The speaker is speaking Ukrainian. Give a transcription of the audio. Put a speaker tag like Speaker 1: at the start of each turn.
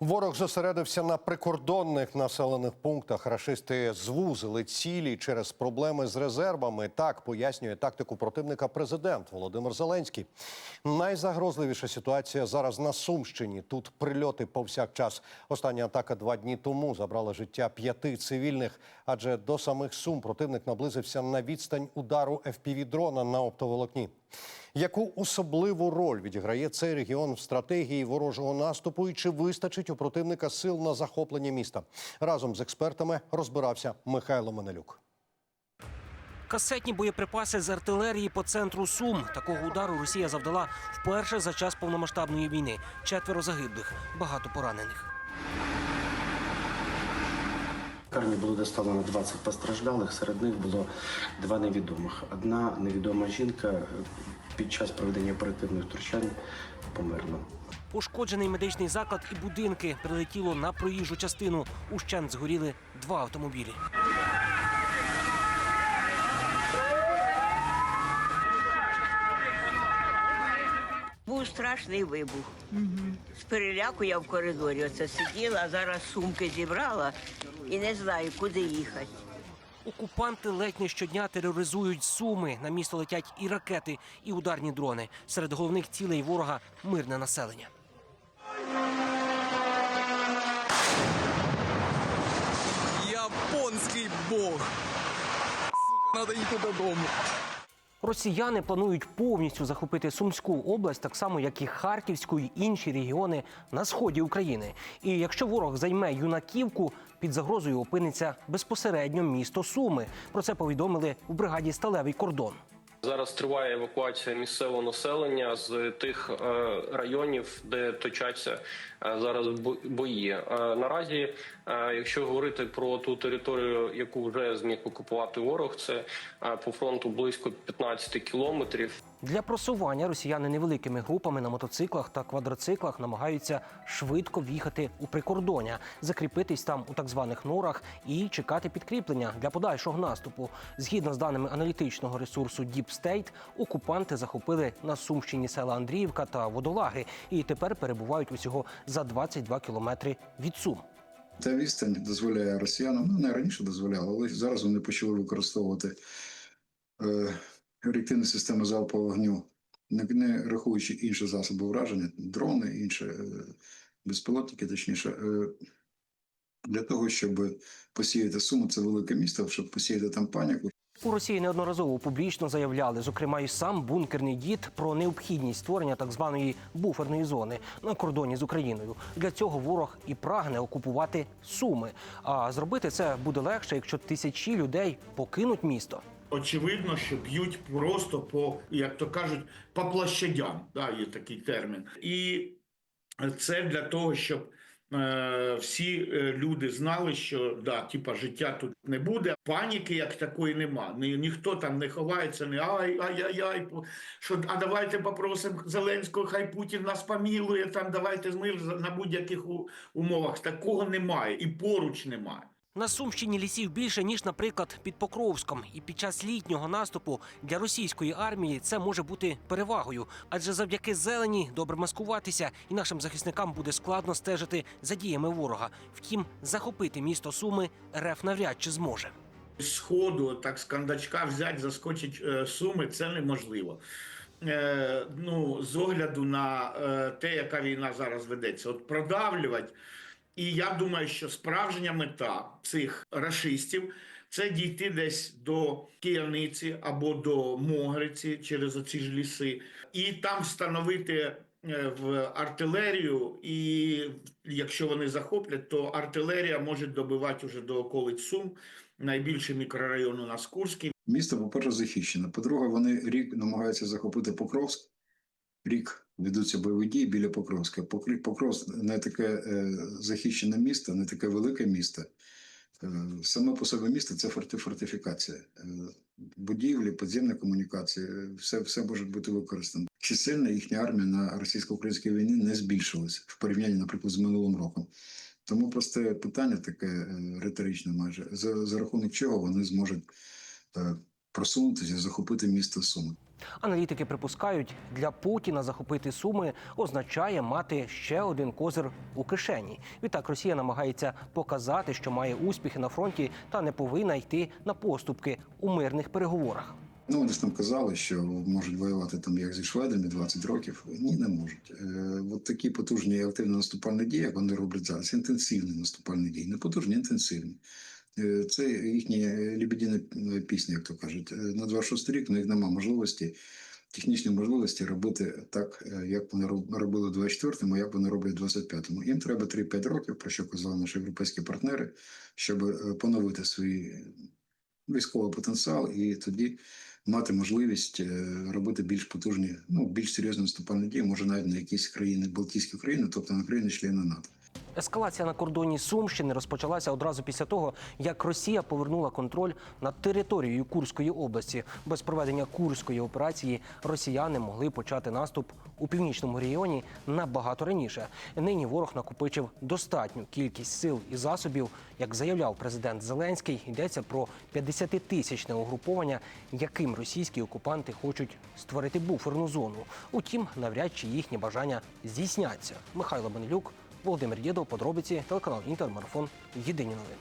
Speaker 1: Ворог зосередився на прикордонних населених пунктах. Рашисти звузили цілі через проблеми з резервами. Так пояснює тактику противника президент Володимир Зеленський. Найзагрозливіша ситуація зараз на Сумщині. Тут прильоти повсякчас. Остання атака два дні тому забрала життя п'яти цивільних, адже до самих Сум противник наблизився на відстань удару FPV-дрона на оптоволокні. Яку особливу роль відіграє цей регіон в стратегії ворожого наступу і чи вистачить у противника сил на захоплення міста? Разом з експертами розбирався Михайло Менелюк.
Speaker 2: Касетні боєприпаси з артилерії по центру Сум. Такого удару Росія завдала вперше за час повномасштабної війни. Четверо загиблих, багато поранених.
Speaker 3: В лікарні було доставлено 20 постраждалих, серед них було два невідомих. Одна невідома жінка е, під час проведення оперативних втручань померла.
Speaker 2: Пошкоджений медичний заклад і будинки прилетіло на проїжджу частину. Ущент згоріли два автомобілі.
Speaker 4: Був страшний вибух. З переляку я в коридорі оце сиділа, а зараз сумки зібрала і не знаю, куди їхати.
Speaker 2: Окупанти ледь не щодня тероризують суми. На місто летять і ракети, і ударні дрони. Серед головних цілей ворога мирне населення.
Speaker 5: Японський бог. Сука, надо йти додому.
Speaker 2: Росіяни планують повністю захопити Сумську область, так само як і Харківську і інші регіони на сході України. І якщо ворог займе юнаківку, під загрозою опиниться безпосередньо місто Суми. Про це повідомили у бригаді Сталевий кордон.
Speaker 6: Зараз триває евакуація місцевого населення з тих е, районів, де точаться е, зараз бо- бої. Е, наразі, якщо говорити про ту територію, яку вже зміг окупувати ворог, це по фронту близько 15 кілометрів.
Speaker 2: Для просування росіяни невеликими групами на мотоциклах та квадроциклах намагаються швидко в'їхати у прикордоння, закріпитись там у так званих норах і чекати підкріплення для подальшого наступу. Згідно з даними аналітичного ресурсу Deep State, окупанти захопили на Сумщині села Андріївка та Водолаги і тепер перебувають усього за 22 кілометри від Сум.
Speaker 7: Та відстань дозволяє росіянам, ну не раніше дозволяла, але зараз вони почали використовувати реактивні системи залпового вогню, не, рахуючи інші засоби враження, дрони, інші е, безпілотники, точніше, е, для того, щоб посіяти суму, це велике місто, щоб посіяти там паніку,
Speaker 2: У Росії неодноразово публічно заявляли, зокрема, і сам бункерний дід про необхідність створення так званої буферної зони на кордоні з Україною. Для цього ворог і прагне окупувати суми. А зробити це буде легше, якщо тисячі людей покинуть місто.
Speaker 8: Очевидно, що б'ють просто по, як то кажуть, по площадям. Да, є такий термін. І це для того, щоб е, всі е, люди знали, що да, типа життя тут не буде. Паніки як такої нема. Ні, ніхто там не ховається, не ай, ай, ай, ай. Що, а давайте попросимо Зеленського, хай Путін нас помілує, там давайте мир на будь-яких умовах. Такого немає і поруч немає.
Speaker 2: На Сумщині лісів більше ніж, наприклад, під Покровськом. І під час літнього наступу для російської армії це може бути перевагою, адже завдяки зелені добре маскуватися, і нашим захисникам буде складно стежити за діями ворога. Втім, захопити місто Суми РФ навряд чи зможе.
Speaker 8: сходу, так з кандачка взяти, заскочить е, суми, це неможливо. Е, ну, з огляду на е, те, яка війна зараз ведеться, от продавлювати. І я думаю, що справжня мета цих рашистів це дійти десь до Кияниці або до Могриці через оці ж ліси, і там встановити е, в артилерію. І якщо вони захоплять, то артилерія може добивати уже до околиць Сум, найбільший мікрорайон у нас Курський.
Speaker 7: Місто, по-перше, захищено. По-друге, вони рік намагаються захопити Покровськ. Рік ведуться бойові дії біля Покровська. Покровськ не таке е, захищене місто, не таке велике місто. Е, саме по собі місто це форти, фортифікація. Е, будівлі, підземні комунікації, все, все може бути використано. Чисельна їхня армія на російсько-українській війні не збільшилась в порівнянні, наприклад, з минулим роком. Тому просте питання таке риторичне майже, за, за рахунок чого вони зможуть просунутися, захопити місто Суми.
Speaker 2: Аналітики припускають, для Путіна захопити суми означає мати ще один козир у кишені. Відтак Росія намагається показати, що має успіхи на фронті та не повинна йти на поступки у мирних переговорах.
Speaker 7: Ну, вони ж там казали, що можуть воювати там як зі шведами 20 років. Ні, не можуть. Е, от такі потужні активні наступальні дії, як вони роблять зараз, інтенсивні наступальні дії, не потужні, інтенсивні. Е, Це їхня лебедіна пісня, як то кажуть. Е, На 26 рік в них немає можливості, технічної можливості робити так, е, як вони роб- робили в 24-му, як вони роблять в 25-му. Їм треба 3-5 років, про що казали наші європейські партнери, щоб е, поновити свій військовий потенціал і тоді мати можливість е, робити більш потужні, ну більш серйозні наступальні дії, може навіть на якісь країни, Балтійські країни, тобто на країни-члени НАТО.
Speaker 2: Ескалація на кордоні Сумщини розпочалася одразу після того, як Росія повернула контроль над територією Курської області. Без проведення курської операції росіяни могли почати наступ у північному регіоні набагато раніше. Нині ворог накопичив достатню кількість сил і засобів. Як заявляв президент Зеленський, йдеться про 50-тисячне угруповання, яким російські окупанти хочуть створити буферну зону. Утім, навряд чи їхні бажання здійсняться. Михайло Бенелюк. Володимир Єдов, подробиці, телеканал Інтермарафон. Єдині новини.